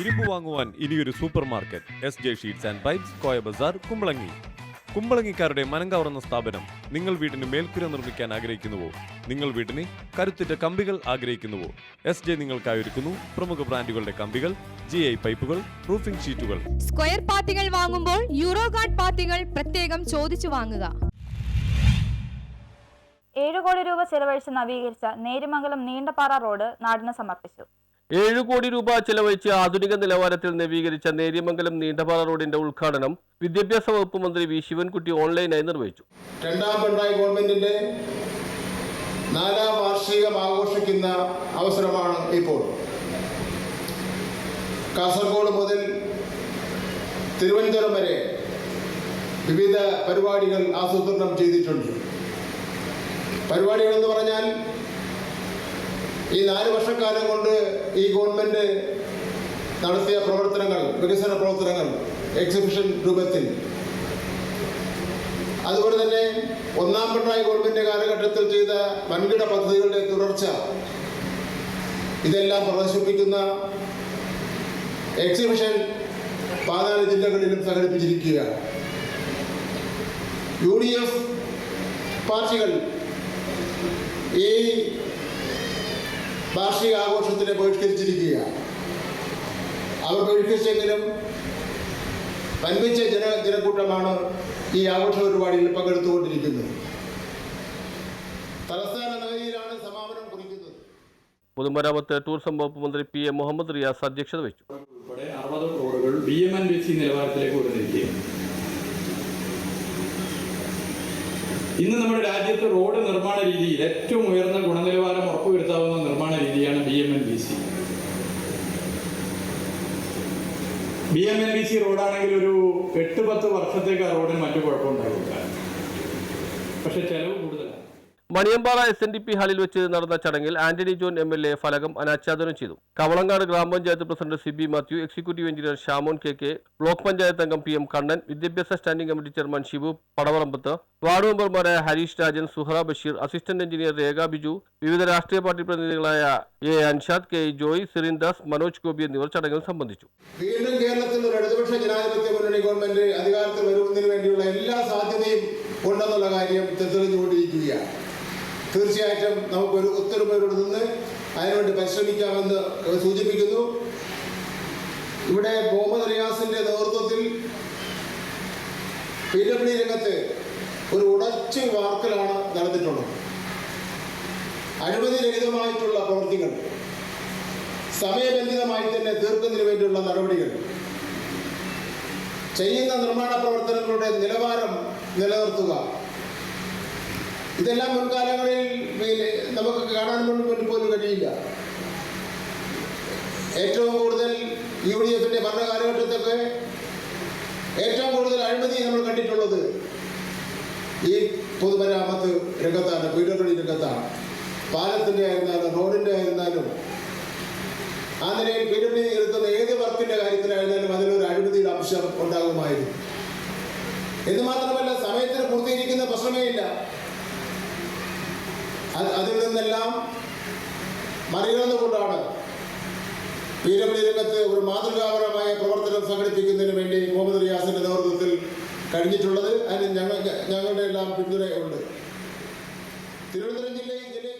ഇരുമ്പ് വാങ്ങുവാൻ ഇനിയൊരു super market S J sheets and pipes Koya Bazar Kumbalangi. കുമ്പളങ്ങിക്കാരുടെ മനം കവർന്ന സ്ഥാപനം നിങ്ങൾ വീടിന് മേൽക്കുര നിർമ്മിക്കാൻ ആഗ്രഹിക്കുന്നുവോ? നിങ്ങൾ വീടിന് കരുത്തുറ്റ കമ്പികൾ ആഗ്രഹിക്കുന്നുവോ? എസ് ജെ നിങ്ങൾക്കായി ഒരുക്കുന്നു പ്രമുഖ ബ്രാൻഡുകളുടെ കമ്പികൾ ജി ഐ പൈപ്പുകൾ റൂഫിംഗ് ഷീറ്റുകൾ. സ്ക്വയർ പാത്തികൾ വാങ്ങുമ്പോൾ യൂറോ ഗാർഡ് പാത്തികൾ പ്രത്യേകം ചോദിച്ചു വാങ്ങുക. ഏഴ് കോടി രൂപ ചെലവഴിച്ച് നവീകരിച്ച നേരുമംഗലം നീണ്ടപാറ റോഡ് നാടിന് സമർപ്പിച്ചു. ഏഴു കോടി രൂപ ചെലവഴിച്ച് ആധുനിക നിലവാരത്തിൽ നവീകരിച്ച നേര്യമംഗലം നീണ്ടപാറ റോഡിന്റെ ഉദ്ഘാടനം വിദ്യാഭ്യാസ വകുപ്പ് മന്ത്രി വി ശിവൻകുട്ടി ഓൺലൈനായി നിർവഹിച്ചു. രണ്ടാം പിണറായി ഗവൺമെന്റിന്റെ നാലാം വാർഷികം ആഘോഷിക്കുന്ന അവസരമാണ് ഇപ്പോൾ. കാസർഗോഡ് മുതൽ തിരുവനന്തപുരം വരെ വിവിധ പരിപാടികൾ ആസൂത്രണം ചെയ്തിട്ടുണ്ട്. പരിപാടികൾ എന്ന് പറഞ്ഞാൽ ഈ നാല് വർഷക്കാലം കൊണ്ട് ഈ ഗവൺമെന്റ് നടത്തിയ പ്രവർത്തനങ്ങൾ വികസന പ്രവർത്തനങ്ങൾ എക്സിബിഷൻ രൂപത്തിൽ. അതുപോലെ തന്നെ ഒന്നാം പിണറായി ഗവൺമെന്റ് കാലഘട്ടത്തിൽ ചെയ്ത വൻകിട പദ്ധതികളുടെ തുടർച്ച ഇതെല്ലാം പ്രദർശിപ്പിക്കുന്ന എക്സിബിഷൻ പതിനാല് ജില്ലകളിലും സംഘടിപ്പിച്ചിരിക്കുക. യു ഡി എഫ് പാർട്ടികൾ ഈ വാർഷിക ആഘോഷത്തിനെ ബഹിഷ്കരിച്ചിരിക്കുക അവർ ബഹിഷ്കരിച്ചെങ്കിലും വൻപിച്ച ജന ജനക്കൂട്ടമാണ് ഈ ആഘോഷ പരിപാടിയിൽ പങ്കെടുത്തുകൊണ്ടിരിക്കുന്നത്. തലസ്ഥാന നഗരിയിലാണ് സമാപനം കുറിക്കുന്നത്. പൊതുമരാമത്ത് ടൂറിസം വകുപ്പ് മന്ത്രി പി എ മുഹമ്മദ് റിയാസ് അധ്യക്ഷത വെച്ചു ഉൾപ്പെടെ അറുപത് റോഡുകൾ B M N B C നിലവാരത്തിലേക്ക് ഉയർന്നിരിക്കുകയാണ്. ഇന്ന് നമ്മുടെ രാജ്യത്ത് റോഡ് നിർമ്മാണ രീതിയിൽ ഏറ്റവും ഉയർന്ന ഗുണനിലവാരം ഉറപ്പുവരുത്താവുന്ന നിർമ്മാണ രീതിയാണ് B M N B C B M N B C റോഡാണെങ്കിൽ ഒരു എട്ട് പത്ത് വർഷത്തേക്ക് ആ റോഡിന് മറ്റു കുഴപ്പമുണ്ടാകില്ല പക്ഷെ ചെലവ് കൂടുതലാണ്. Maniyampara S N D P ഹാളിൽ വെച്ച് നടന്ന ചടങ്ങിൽ Antony John M L A ഫലകം അനാച്ഛാദനം ചെയ്തു. കവളങ്ങാട് ഗ്രാമപഞ്ചായത്ത് president Sibi Mathew executive engineer Shamon K K block panchayat അംഗം പി എം കണ്ണൻ വിദ്യാഭ്യാസ standing committee chairman Shibu Padavarambath ward മെമ്പർമാരായ ഹരീഷ് രാജൻ സുഹറ ബഷീർ അസിസ്റ്റന്റ് എഞ്ചിനീയർ രേഖ ബിജു വിവിധ രാഷ്ട്രീയ പാർട്ടി പ്രതിനിധികളായ എ അൻഷാദ് കെ ജോയ് സിറിൻദാസ് മനോജ് ഗോപി എന്നിവർ ചടങ്ങിൽ സംബന്ധിച്ചു. വീണ്ടും കേരളത്തിൽ ഇടതുപക്ഷ ജനാധിപത്യ മുന്നണി ഗവൺമെന്റ് അധികാരത്തിൽ വരുന്നതിന് വേണ്ടിയുള്ള എല്ലാ സാധ്യതയും ഉണ്ടെന്നുള്ള കാര്യം തെളിഞ്ഞുകൊണ്ടിരിക്കുകയാണ്. തീർച്ചയായിട്ടും നമുക്കൊരു ഒത്തൊരുമയോട് നിന്ന് അതിനുവേണ്ടി പരിശ്രമിക്കാമെന്ന് സൂചിപ്പിക്കുന്നു. ഇവിടെ മുഹമ്മദ് റിയാസിന്റെ നേതൃത്വത്തിൽ പി രംഗത്ത് ഒരു ഉടച്ചു വാർക്കലാണ് നടന്നിട്ടുള്ളത്. അഴിമതിരഹിതമായിട്ടുള്ള പ്രവൃത്തികൾ സമയബന്ധിതമായി തന്നെ തീർക്കുന്നതിന് വേണ്ടിയുള്ള നടപടികൾ ചെയ്യുന്ന നിർമ്മാണ പ്രവർത്തനങ്ങളുടെ നിലവാരം നിലനിർത്തുക ഇതെല്ലാം മുൻകാലങ്ങളിൽ നമുക്ക് കാണാൻ വേണ്ടി പോലും കഴിയില്ല. ഏറ്റവും കൂടുതൽ യു ഡി എഫിന്റെ ഭരണകാലഘട്ടത്തൊക്കെ ഏറ്റവും കൂടുതൽ അഴിമതി നമ്മൾ കണ്ടിട്ടുള്ളത് ഈ പൊതുമരാമത്ത് രംഗത്താണ് പീഡപ്പള്ളി രംഗത്താണ്. പാലത്തിന്റെ ആയിരുന്നാലും റോഡിന്റെ ആയിരുന്നാലും ആ നിലയിൽ പീഡപ്പള്ളി നിർത്തുന്ന ഏത് വർക്കിന്റെ കാര്യത്തിലായിരുന്നാലും അതിലൊരു അഴിമതിയുടെ അംശം ഉണ്ടാകുമായിരുന്നു. എന്ന് മാത്രമല്ല സമയത്തിന് പൂർത്തീകരിക്കുന്ന പ്രശ്നമേ ഇല്ല. അതിൽ നിന്നെല്ലാം മറികടന്നുകൊണ്ടാണ് പീരമ്പി രംഗത്ത് ഒരു മാതൃകാപരമായ പ്രവർത്തനം സംഘടിപ്പിക്കുന്നതിന് വേണ്ടി മുഹമ്മദ് റിയാസിന്റെ നേതൃത്വത്തിൽ കഴിഞ്ഞിട്ടുള്ളത്. അതിന് ഞങ്ങൾ ഞങ്ങളുടെ എല്ലാം പിന്തുണയുണ്ട്. തിരുവനന്തപുരം ജില്ലയിൽ ജില്ലയെ ജില്ലയെ ജില്ലയെ സംബന്ധിച്ചിടത്തോളം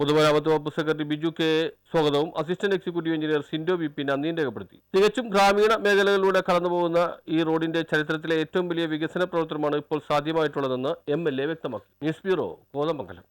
പൊതുമരാമത്ത് വകുപ്പ് സെക്രട്ടറി ബിജു കെ സ്വാഗതവും. Assistant executive engineer Sindo V P നന്ദിയും രേഖപ്പെടുത്തി. തികച്ചും ഗ്രാമീണ മേഖലകളിലൂടെ കടന്നുപോകുന്ന ഈ റോഡിന്റെ ചരിത്രത്തിലെ ഏറ്റവും വലിയ വികസന പ്രവർത്തനമാണ് ഇപ്പോൾ സാധ്യമായിട്ടുള്ളതെന്ന് എം എൽ എ വ്യക്തമാക്കി. News bureau Kothamangalam.